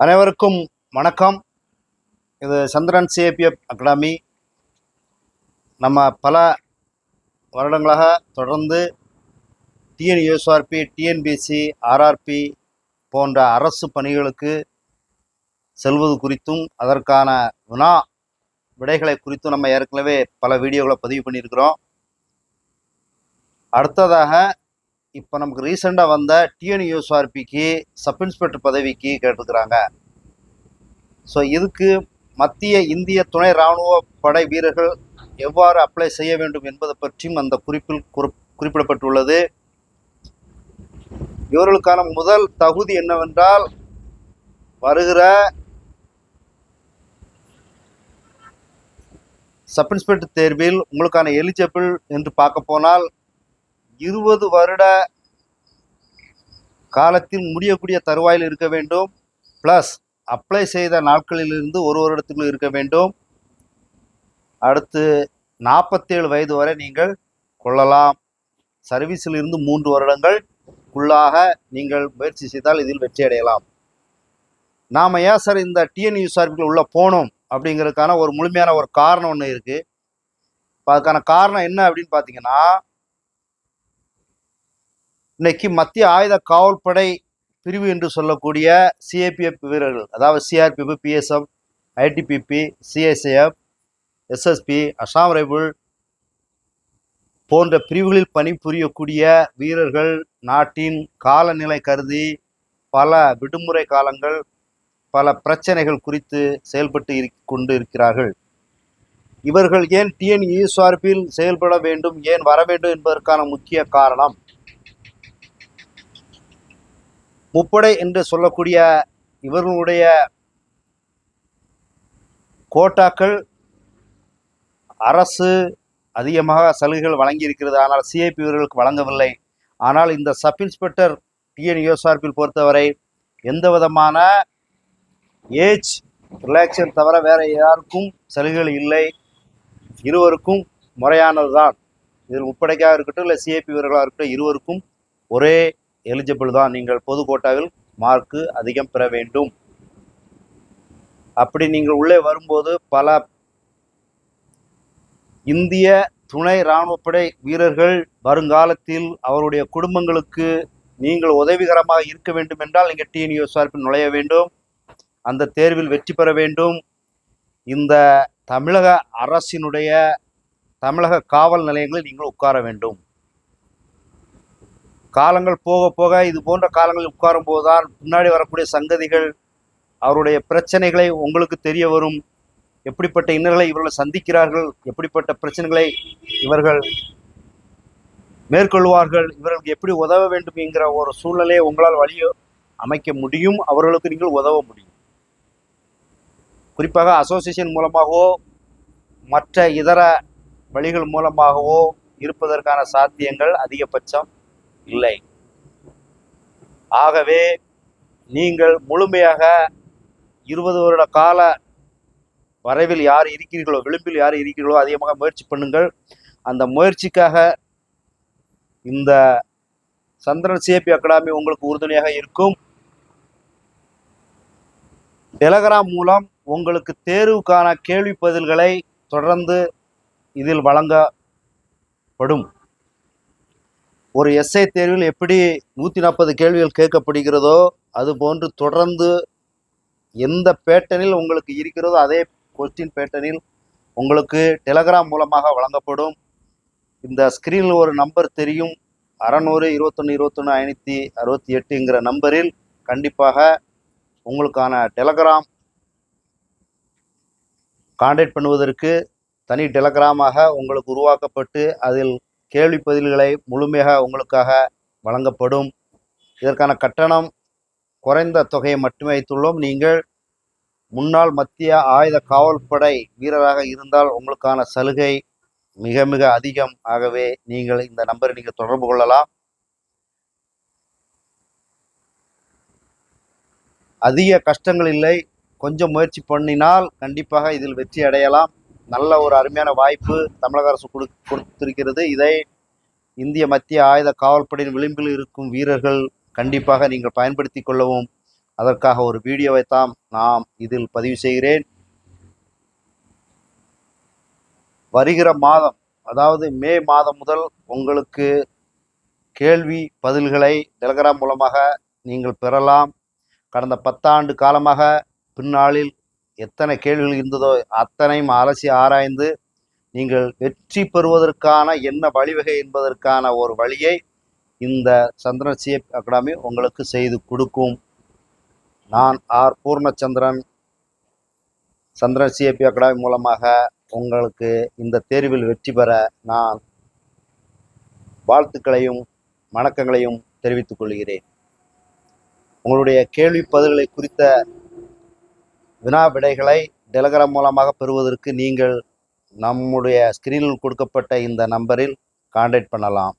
அனைவருக்கும் வணக்கம். இது சந்திரன் சிஏபிஎஃப் அகாடமி. நம்ம பல வருடங்களாக தொடர்ந்து டிஎன்யூஎஸ்ஆர்பி டிஎன்பிசி ஆர்ஆர்பி போன்ற அரசு பணிகளுக்கு செல்வது குறித்தும் அதற்கான வினா விடைகளை குறித்தும் நம்ம ஏற்கனவே பல வீடியோகளை பதிவு பண்ணியிருக்கிறோம். அடுத்ததாக இப்போ நமக்கு ரீசெண்டாக வந்த டிஎன்யூஎஸ்ஆர்பிக்கு சப் இன்ஸ்பெக்டர் பதவிக்கு கேட்டிருக்கிறாங்க. ஸோ இதுக்கு மத்திய இந்திய துணை இராணுவ படை வீரர்கள் எவ்வாறு அப்ளை செய்ய வேண்டும் என்பது பற்றியும் அந்த குறிப்பில் குறிப் குறிப்பிடப்பட்டுள்ளது. இவர்களுக்கான முதல் தகுதி என்னவென்றால் வருகிற சப் இன்ஸ்பெக்டர் தேர்வில் உங்களுக்கான எலிஜிபிள் என்று பார்க்க போனால் இருபது வருட காலத்தில் முடியக்கூடிய தருவாயில் இருக்க வேண்டும். ப்ளஸ் அப்ளை செய்த நாட்களிலிருந்து ஒரு வருடத்துக்குள் இருக்க வேண்டும். அடுத்து நாற்பத்தேழு வயது வரை நீங்கள் கொள்ளலாம். சர்வீஸில் இருந்து மூன்று வருடங்கள் உள்ளாக நீங்கள் முயற்சி செய்தால் இதில் வெற்றி அடையலாம். நாம் ஏன் சார் இந்த டிஎன்யூஎஸ்ஆர்பிக்கு உள்ளே போனோம் அப்படிங்கிறதுக்கான ஒரு முழுமையான ஒரு காரணம் ஒன்று இருக்குது இப்போ அதுக்கான காரணம் என்ன அப்படின்னு பார்த்தீங்கன்னா இன்னைக்கு மத்திய ஆயுத காவல்படை பிரிவு என்று சொல்லக்கூடிய சிஏபிஎஃப் வீரர்கள் அதாவது CRPF BSF ITBP CSAF SSB Assam rifle போன்ற பிரிவுகளில் பணிபுரியக்கூடிய வீரர்கள் நாட்டின் காலநிலை கருதி பல விடுமுறை காலங்கள் பல பிரச்சனைகள் குறித்து செயல்பட்டு இரு கொண்டு இருக்கிறார்கள். இவர்கள் ஏன் டிஎன்இஎஸ்ஆர்பியில் செயல்பட வேண்டும் ஏன் வர வேண்டும் என்பதற்கான முக்கிய காரணம் முப்படை என்று சொல்லக்கூடிய இவர்களுடைய கோட்டாக்கள் அரசு அதிகமாக சலுகைகள் வழங்கியிருக்கிறது. ஆனால் சிஐபி வீரர்களுக்கு வழங்கவில்லை. ஆனால் இந்த சப் இன்ஸ்பெக்டர் டிஎன்யூஎஸ்ஆர்பியில் பொறுத்தவரை எந்த விதமான ஏஜ் ரிலாக்ஸன் தவிர வேற யாருக்கும் சலுகைகள் இல்லை. இருவருக்கும் முறையானது தான் இதில் முப்படைக்காக இருக்கட்டும் இல்லை சிஐபி வீரர்களாக இருக்கட்டும் இருவருக்கும் ஒரே எலிஜிபிள் தான். நீங்கள் பொது கோட்டாவில் மார்க்கு அதிகம் பெற வேண்டும். அப்படி நீங்கள் உள்ளே வரும்போது பல இந்திய துணை இராணுவப்படை வீரர்கள் வருங்காலத்தில் அவருடைய குடும்பங்களுக்கு நீங்கள் உதவிகரமாக இருக்க வேண்டும் என்றால் நீங்கள் டிஎன்யூஎஸ்ஆர்பில் நுழைய வேண்டும். அந்த தேர்வில் வெற்றி பெற வேண்டும். இந்த தமிழக அரசினுடைய தமிழக காவல் நிலையங்களில் நீங்கள் உட்கார வேண்டும். காலங்கள் போக போக இது போன்ற காலங்களில் உட்காரும் போதுதான் பின்னாடி வரக்கூடிய சங்கதிகள் அவருடைய பிரச்சனைகளை உங்களுக்கு தெரிய வரும். எப்படிப்பட்ட இன்னர்களை இவர்கள் சந்திக்கிறார்கள் எப்படிப்பட்ட பிரச்சனைகளை இவர்கள் மேற்கொள்வார்கள் இவர்களுக்கு எப்படி உதவ வேண்டும் என்கிற ஒரு சூழ்நிலையை உங்களால் வழி அமைக்க முடியும் அவர்களுக்கு நீங்கள் உதவ முடியும். குறிப்பாக அசோசியேஷன் மூலமாகவோ மற்ற இதர வழிகள் மூலமாகவோ இருப்பதற்கான சாத்தியங்கள் அதிகபட்சம். இல்லை. ஆகவே நீங்கள் முழுமையாக இருபது வருட கால வரைவில் யார் இருக்கிறீர்களோ விளிம்பில் யார் இருக்கிறீர்களோ அதிகமாக முயற்சி பண்ணுங்கள். அந்த முயற்சிக்காக இந்த சந்திரன் சிஏபி அகாடமி உங்களுக்கு உறுதுணையாக இருக்கும். டெலகிராம் மூலம் உங்களுக்கு தேர்வுக்கான கேள்வி பதில்களை தொடர்ந்து இதில் வழங்கப்படும். ஒரு எஸ்ஐ தேர்வில் எப்படி நூற்றி நாற்பது கேள்விகள் கேட்கப்படுகிறதோ அது போன்று தொடர்ந்து எந்த பேட்டர்னில் உங்களுக்கு இருக்கிறதோ அதே கொஸ்டின் பேட்டர்னில் உங்களுக்கு டெலகிராம் மூலமாக வழங்கப்படும். இந்த ஸ்க்ரீனில் ஒரு நம்பர் தெரியும். அறநூறு இருபத்தொன்று இருபத்தொன்று ஐநூற்றி அறுபத்தி எட்டுங்கிற நம்பரில் கண்டிப்பாக உங்களுக்கான டெலகிராம் காண்டாக்ட் பண்ணுவதற்கு தனி டெலகிராமாக உங்களுக்கு உருவாக்கப்பட்டு அதில் கேள்வி பதில்களை முழுமையாக உங்களுக்காக வழங்கப்படும். இதற்கான கட்டணம் குறைந்த தொகையை மட்டுமே வைத்துள்ளோம். நீங்கள் முன்னாள் மத்திய ஆயுத காவல்படை வீரராக இருந்தால் உங்களுக்கான சலுகை மிக மிக அதிகம். ஆகவே நீங்கள் இந்த நம்பரை நீங்கள் தொடர்பு கொள்ளலாம். அதிக கஷ்டங்கள் இல்லை. கொஞ்சம் முயற்சி பண்ணினால் கண்டிப்பாக இதில் வெற்றி அடையலாம். நல்ல ஒரு அருமையான வாய்ப்பு தமிழக அரசு கொடு கொடுத்திருக்கிறது. இதை இந்திய மத்திய ஆயுத காவல்படையின் விளிம்பில் இருக்கும் வீரர்கள் கண்டிப்பாக நீங்கள் பயன்படுத்தி கொள்ளவும். அதற்காக ஒரு வீடியோவை தாம் நாம் இதில் பதிவு செய்கிறேன். வருகிற மாதம் அதாவது மே மாதம் முதல் உங்களுக்கு கேள்வி பதில்களை டெலகிராம் மூலமாக நீங்கள் பெறலாம். கடந்த பத்தாண்டு காலமாக பின்னாளில் எத்தனை கேள்விகள் இருந்ததோ அத்தனையும் அலசி ஆராய்ந்து நீங்கள் வெற்றி பெறுவதற்கான என்ன வழிவகை என்பதற்கான ஒரு வழியை இந்த சந்திரன் அகாடமி உங்களுக்கு செய்து கொடுக்கும். நான் R. Poornachandran. Chandran CAP academy மூலமாக உங்களுக்கு இந்த தேர்வில் வெற்றி பெற நான் வாழ்த்துக்களையும் வணக்கங்களையும் தெரிவித்துக் கொள்கிறேன். உங்களுடைய கேள்வி பதில்களை குறித்த வினா விடைகளை டெலகிராம் மூலமாக பெறுவதற்கு நீங்கள் நம்முடைய ஸ்கிரீனில் கொடுக்கப்பட்ட இந்த நம்பரில் காண்டாக்ட் பண்ணலாம்.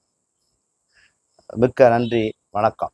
மிக்க நன்றி. வணக்கம்.